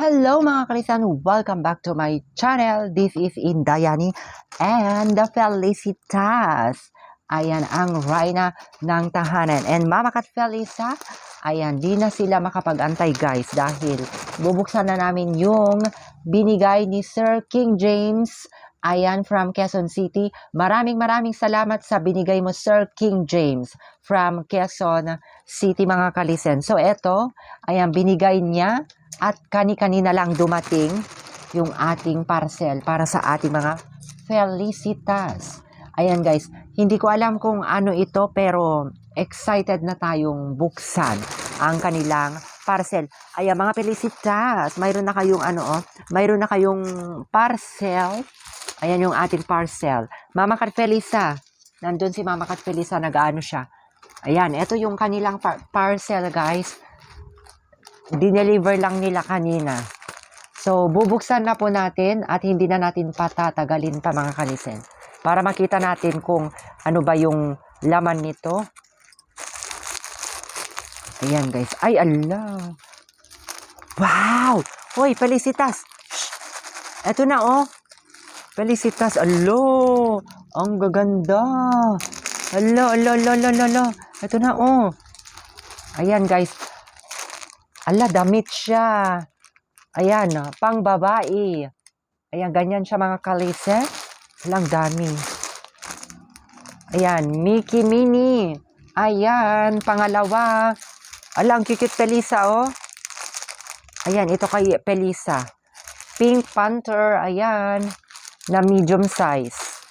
Hello mga kalisan! Welcome back to my channel. This is Indayani and the Felicitas. Ayan ang Rhina ng tahanan. And Mama Kat Felisa, ayan, di na sila makapag-antay guys dahil bubuksan na namin yung binigay ni Sir King James Ayan, from Quezon City. Maraming maraming salamat sa binigay mo, Sir King James, from Quezon City, mga kalisen. So, eto, ayan, binigay niya at kani-kanina lang dumating yung ating parcel para sa ating mga felicitas. Ayan guys, hindi ko alam kung ano ito pero excited na tayong buksan ang kanilang parcel. Ayan mga felicitas, mayroon na kayong ano oh, mayroon na kayong parcel. Ayan yung ating parcel. Mama Kat Felisa, nandun si Mama Kat Felisa, nag-ano siya. Ayan, ito yung kanilang par- parcel guys dineliver lang nila kanina. So, bubuksan na po natin at hindi na natin patatagalin pa mga kalisen. Para makita natin kung ano ba yung laman nito. Ayan guys. Ay, ala. Wow! Hoy, Felicitas! Shh! Eto na oh. Felicitas, alo. Ang gaganda. Alo, alo, alo, alo, alo. Eto na oh. Ayan guys. Ala, damit siya. Ayan, ah, pang babae. Ayan, ganyan siya mga kalise. Walang dami. Ayan, Mickey Mini. Ayan, pangalawa. Ala, ang kikit Pelisa, oh. Ayan, ito kay Pelisa. Pink Panther, ayan, na medium size.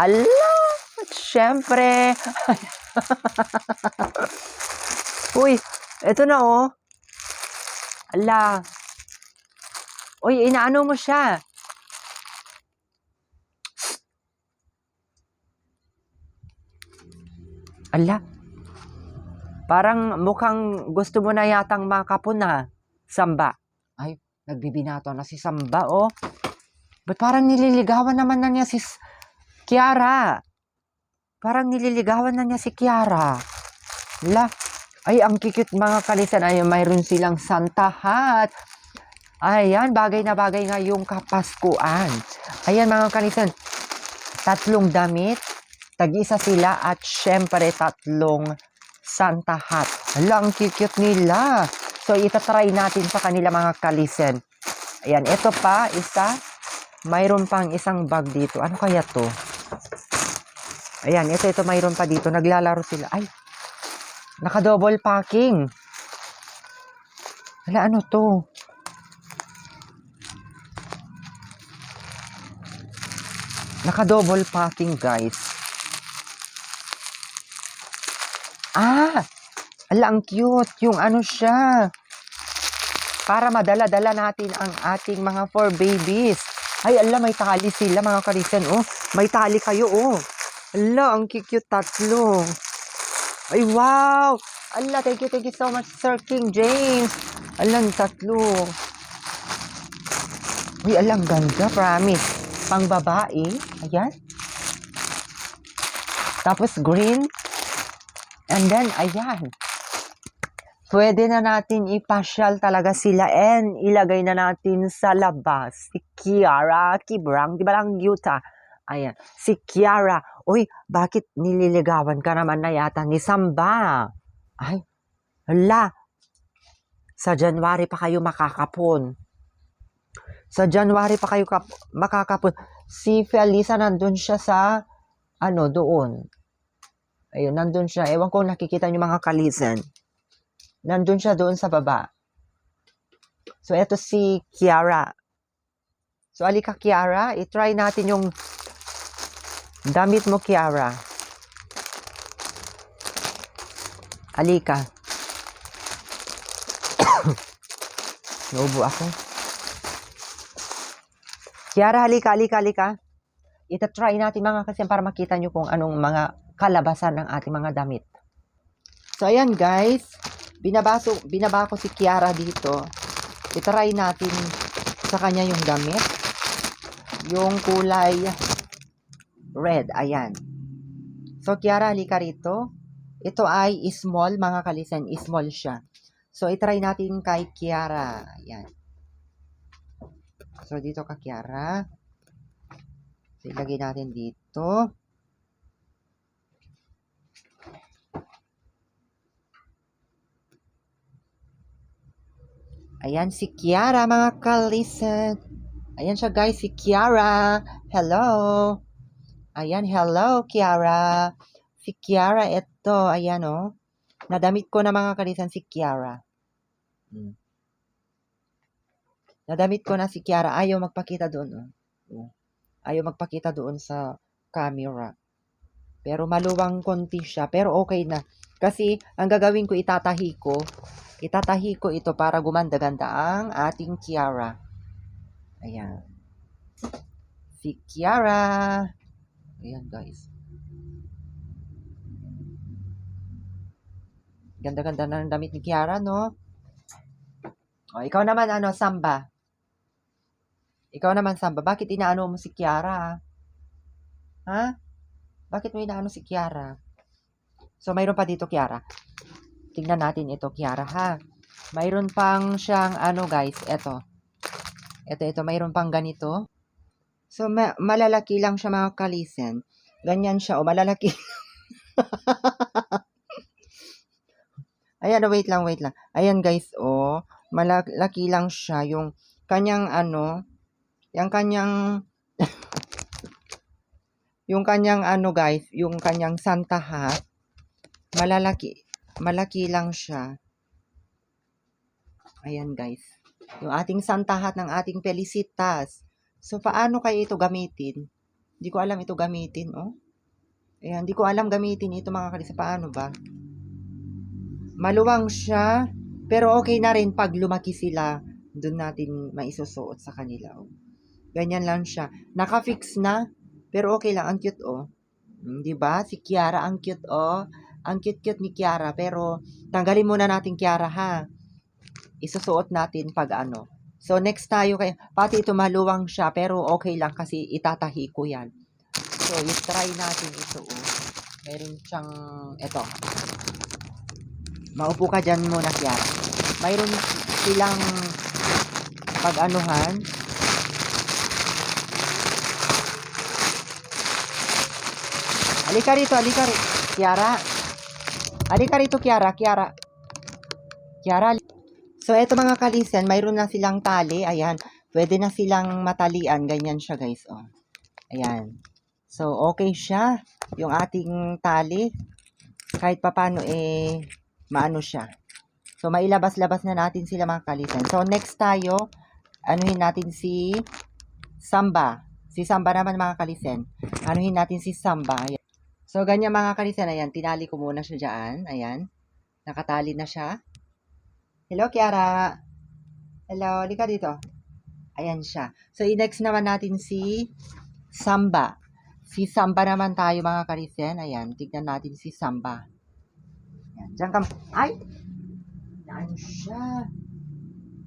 Ala, syempre. Uy, ito na, oh. Ala. Uy, inaano mo siya? Ala. Parang mukhang gusto mo na yatang makapuna. Samba. Ay, nagbibinato na si Samba, oh. Ba't parang nililigawan naman na niya si Kiara? Parang nililigawan na niya si Kiara. La, ay, ang kikit mga kalisan. Ay, mayroon silang Santa Hat. Ayan, bagay na bagay nga yung kapaskuan. Ayan mga kalisan, tatlong damit, tag-isa sila at syempre tatlong Santa Hat. Hala, ang kikit nila. So, itatry natin sa kanila mga kalisen. Ayan, ito pa, isa. Mayroon pang isang bag dito. Ano kaya to? Ayan, ito, ito, mayroon pa dito. Naglalaro sila. Ay, Naka-double packing. Wala, ano to? Naka-double packing, guys. Ah! Ala, ang cute. Yung ano siya. Para madala-dala natin ang ating mga four babies. Ay, ala, may tali sila, mga karisan. Oh, may tali kayo, oh. Ala, ang cute tatlo. Ay, wow! Allah, thank you, thank you so much, Sir King James. Alang tatlo. Uy, alang ganda, promise. Pang babae. Ayan. Tapos green. And then, ayan. Pwede na natin ipasyal talaga sila and ilagay na natin sa labas. Si Kiara Kibrang, di ba lang Yuta? Ayan. Si Kiara. Uy, bakit nililigawan ka naman na yata ni Samba? Ay, hala. Sa January pa kayo makakapon. Sa January pa kayo kap- makakapon. Si Felisa nandun siya sa, ano, doon. Ayun, nandun siya. Ewan ko nakikita niyo mga kalisan. Nandun siya doon sa baba. So, eto si Kiara. So, alika Kiara, itry natin yung Damit mo, Kiara. Alika. Naubo ako. Kiara, halika, halika, halika. Ita-try natin mga kasi para makita nyo kung anong mga kalabasan ng ating mga damit. So, ayan guys. Binabaso, binaba ko si Kiara dito. Itry natin sa kanya yung damit. Yung kulay red. Ayan. So, Kiara, halika rito. Ito ay small, mga kalisan. Small siya. So, itry natin kay Kiara. Ayan. So, dito ka, Kiara. So, ilagay natin dito. Ayan si Kiara, mga kalisten. Ayan siya, guys, si Kiara. Hello. Ayan, hello, Kiara. Si Kiara, ito. Ayan, oh. Nadamit ko na mga kalisten si Kiara. Hmm. Nadamit ko na si Kiara. Ayaw magpakita doon. Oh. Oh. Ayaw magpakita doon sa camera. Pero maluwang konti siya. Pero okay na. Kasi ang gagawin ko, itatahi ko. Itatahi ko ito para gumanda-ganda ang ating Kiara. Ayan. Si Kiara. Ayan guys. Ganda-ganda na ng damit ni Kiara, no? O, ikaw naman, ano, Samba. Ikaw naman, Samba. Bakit inaano mo si Kiara? Ha? Bakit mo inaano si Kiara? So, mayroon pa dito, Kiara. Tingnan natin ito, Kiara, ha? Mayroon pang siyang, ano, guys, ito. Ito, ito, mayroon pang ganito. So, ma- malalaki lang siya, mga kalisen. Ganyan siya, o, malalaki. Ayan, oh, wait lang, wait lang. Ayan, guys, oh. Malaki lang siya. Yung kanyang, ano, yung kanyang, yung kanyang, ano, guys, yung kanyang Santa hat, malalaki, malaki lang siya. Ayan, guys. Yung ating Santa hat ng ating Felicitas. So, paano kayo ito gamitin? Hindi ko alam ito gamitin, oh. Ayan, hindi ko alam gamitin ito, mga kalisa. Paano ba? Maluwang siya, pero okay na rin pag lumaki sila, doon natin maisusuot sa kanila. Oh. Ganyan lang siya. Naka-fix na, pero okay lang. Ang cute, oh. Hmm, di ba? Si Kiara, ang cute, oh. Ang cute-cute ni Kiara, pero tanggalin muna natin Kiara, ha? Isusuot natin pag ano. So, next tayo kay, pati ito maluwang siya, pero okay lang kasi itatahi ko yan. So, i-try natin ito, oh. Meron siyang, eto. Maupo ka dyan muna, Kiara. Mayroon silang pag-anuhan. Halika rito, halika rito. Kiara. Halika rito, Kiara. Kiara. Kiara. So, eto mga kalisen, mayroon na silang tali. Ayan. Pwede na silang matalian. Ganyan siya, guys. Oh. Ayan. So, okay siya. Yung ating tali. Kahit papano, eh, maano siya. So, mailabas-labas na natin sila mga kalisen. So, next tayo, anuhin natin si Samba. Si Samba naman mga kalisen. Anuhin natin si Samba. Ayan. So, ganyan mga kalisen. Ayan, tinali ko muna siya dyan. Ayan. Nakatali na siya. Hello, Kiara. Hello, di ka dito. Ayan siya. So, i-next naman natin si Samba. Si Samba naman tayo mga kalisen. Ayan, tignan natin si Samba. Yan. Diyan ka. Ay! Yan siya.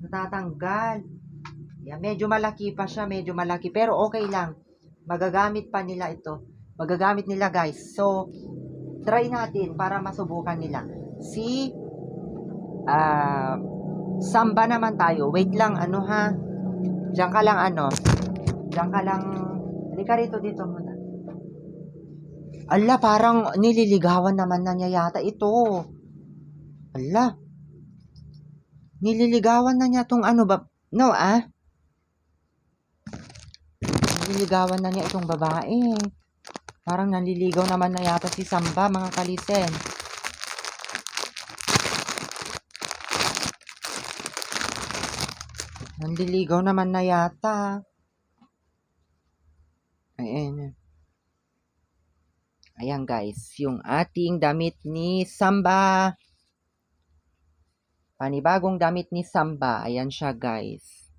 Natatanggal. Yan. Medyo malaki pa siya. Medyo malaki. Pero okay lang. Magagamit pa nila ito. Magagamit nila guys. So, try natin para masubukan nila. Si ah Samba naman tayo. Wait lang. Ano ha? Diyan ka lang ano. Diyan ka lang. Halika rito dito muna. Ala, parang nililigawan naman na niya yata ito. Ala. Nililigawan na niya tong ano ba? No, ah? Nililigawan na niya itong babae. Parang nanliligaw naman na yata si Samba, mga kalisen. Nanliligaw naman na yata. Ayan. Ayan guys, yung ating damit ni Samba. Panibagong damit ni Samba. Ayan siya guys.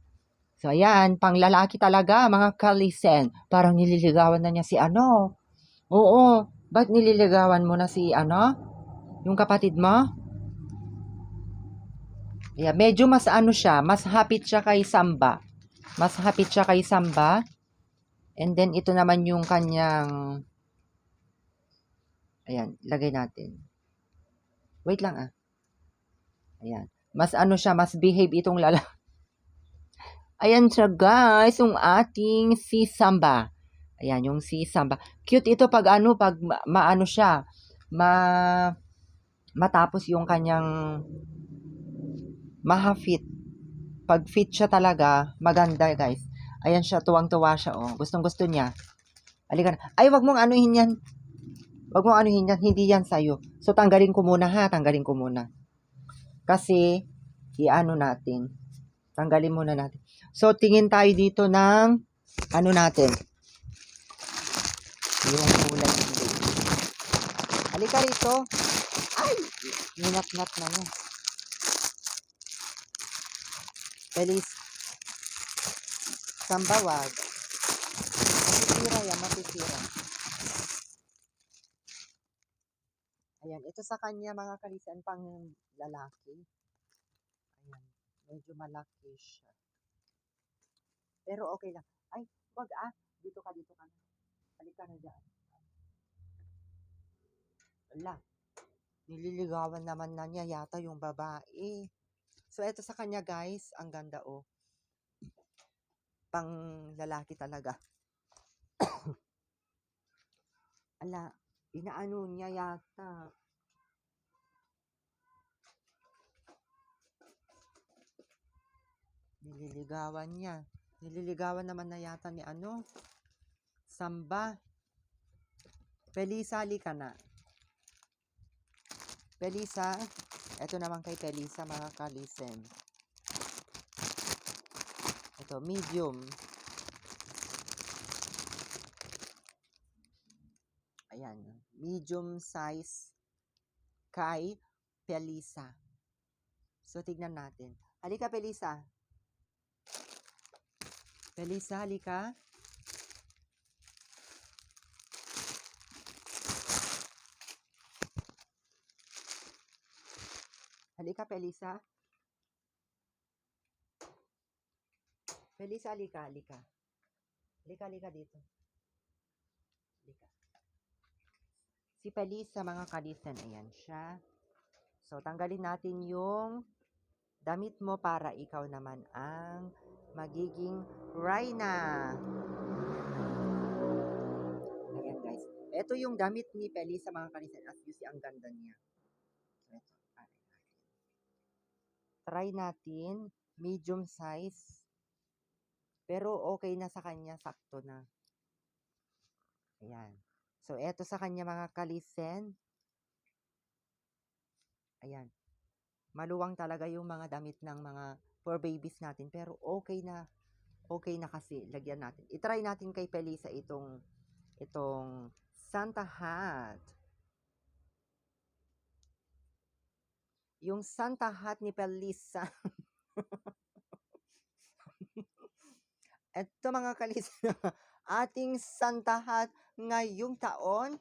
So ayan, pang lalaki talaga mga kalisen. Parang nililigawan na niya si ano. Oo, ba't nililigawan mo na si ano? Yung kapatid mo? Ayan, medyo mas ano siya, mas hapit siya kay Samba. Mas hapit siya kay Samba. And then ito naman yung kanyang Ayan, lagay natin. Wait lang ah. Ayan. Mas ano siya, mas behave itong lala. Ayan siya guys, yung ating si Samba. Ayan, yung si Samba. Cute ito pag ano, pag ma- maano siya, ma matapos yung kanyang mahafit. Pag fit siya talaga, maganda guys. Ayan siya, tuwang-tuwa siya oh. Gustong gusto niya. Halika na. Ay, wag mong anuhin yan. Wag mong anuhin yan. Hindi yan sa'yo. So, tanggalin ko muna ha. Tanggalin ko muna. Kasi, i-ano natin. Tanggalin muna natin. So, tingin tayo dito ng ano natin. Yung kulay blue. Halika rito. Ay! Ninat-nat na niya. Feliz. Sambawag. Matitira yan, matitira. Ayan, ito sa kanya mga kalisan pang lalaki. Ayan, medyo malaki siya. Pero okay lang. Ay, wag ah. Dito ka, dito ka na. Halika na dyan. Wala. Nililigawan naman na niya yata yung babae. So, eto sa kanya guys, ang ganda oh. Pang lalaki talaga. Ala, inaano niya yata. Nililigawan niya. Nililigawan naman na yata ni ano? Samba. Pelisa, ka na. Pelisa, eto naman kay Pelisa mga kalisen. Ito, medium. Ayan, medium size kay Pelisa. So, tignan natin. Halika, Pelisa. Pelisa, halika. Halika, Pelisa. Pelisa, halika, halika. Halika, halika dito. Halika. Si Pelisa, mga kalisen, ayan siya. So, tanggalin natin yung damit mo para ikaw naman ang magiging Rhina. Ayan guys. Ito yung damit ni Pelisa mga kalisen. As you see, ang ganda niya. So, ito. Aray natin. Try natin. Medium size. Pero okay na sa kanya. Sakto na. Ayan. So, eto sa kanya mga kalisen. Ayan. Maluwang talaga yung mga damit ng mga for babies natin. Pero okay na. Okay na kasi. Lagyan natin. I-try natin kay Pelisa itong itong Santa hat. Yung Santa hat ni Pelisa. Ito mga kalisa, ating Santa hat ngayong taon,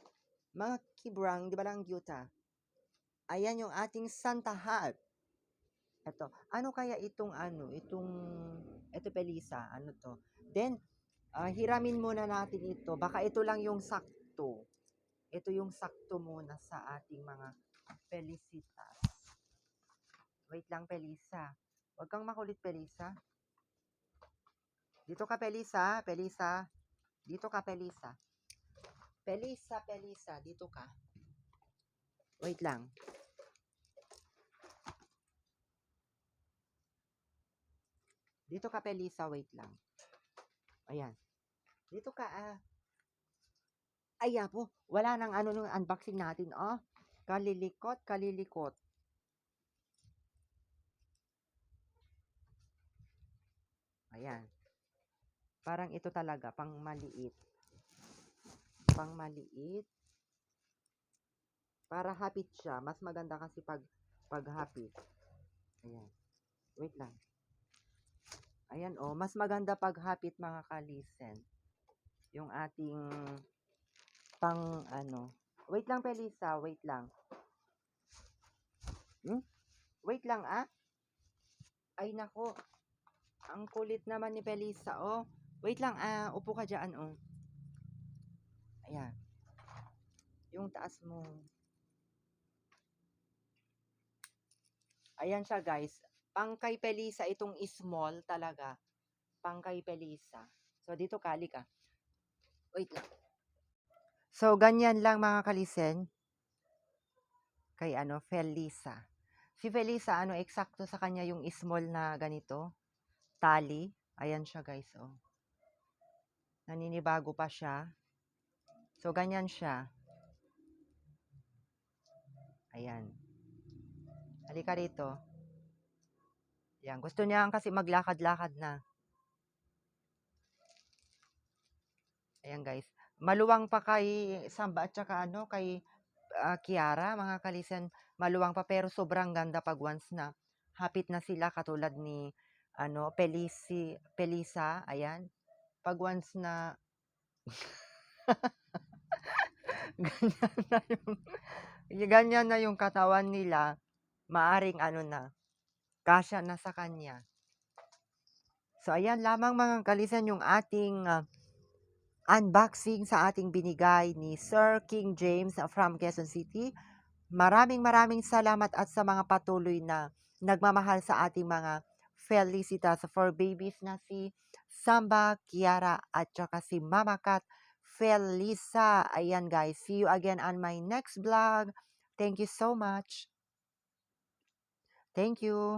mga kibrang, di ba lang yuta? Ayan yung ating Santa hat. Ito, ano kaya itong ano, itong, ito Pelisa, ano to? Then, ah, hiramin muna natin ito. Baka ito lang yung sakto. Ito yung sakto muna sa ating mga Felicitas. Wait lang, Pelisa. Huwag kang makulit, Pelisa. Dito ka, Pelisa. Pelisa. Dito ka, Pelisa. Pelisa, Pelisa. Dito ka. Wait lang. Dito ka, Pelisa. Wait lang. Ayan. Dito ka, ah. Ayan po. Wala nang ano nung unboxing natin, oh. Kalilikot, kalilikot. Ayan. Parang ito talaga, pang maliit. Pang maliit. Para hapit siya. Mas maganda kasi pag, pag hapit. Ayan. Wait lang. Ayan, oh. Mas maganda pag hapit mga kalisen. Yung ating pang ano. Wait lang, Pelisa. Wait lang. Hmm? Wait lang, ah. Ay, nako. Ang kulit naman ni Pelisa, oh. Wait lang, ah. Upo ka dyan, oh. Ayan. Yung taas mo. Ayan siya, guys. Pang kay Pelisa, itong small talaga. pang kay Pelisa. So, dito ka, ka. Wait lang. So, ganyan lang mga kalisen. Kay ano, Felisa. Si Felisa, ano, eksakto sa kanya yung small na ganito. Tali. Ayan siya, guys, oh. Naninibago pa siya. So, ganyan siya. Ayan. Halika rito. Yan. Gusto niya kasi maglakad-lakad na. Ayan, guys. Maluwang pa kay Samba at saka ano, kay ah, Kiara, mga kalisen. Maluwang pa pero sobrang ganda pag once na hapit na sila katulad ni ano, Pelisi, Pelisa. Ayan. Pag once na ganyan na yung ganyan na yung katawan nila, maaring ano na, kasya na sa kanya. So, ayan lamang mga kalisan yung ating ah, unboxing sa ating binigay ni Sir King James from Quezon City. Maraming maraming salamat at sa mga patuloy na nagmamahal sa ating mga Felicitas for babies na si Samba, Kiara at saka si Mama Kat Felisa. Ayan guys, see you again on my next vlog. Thank you so much. Thank you.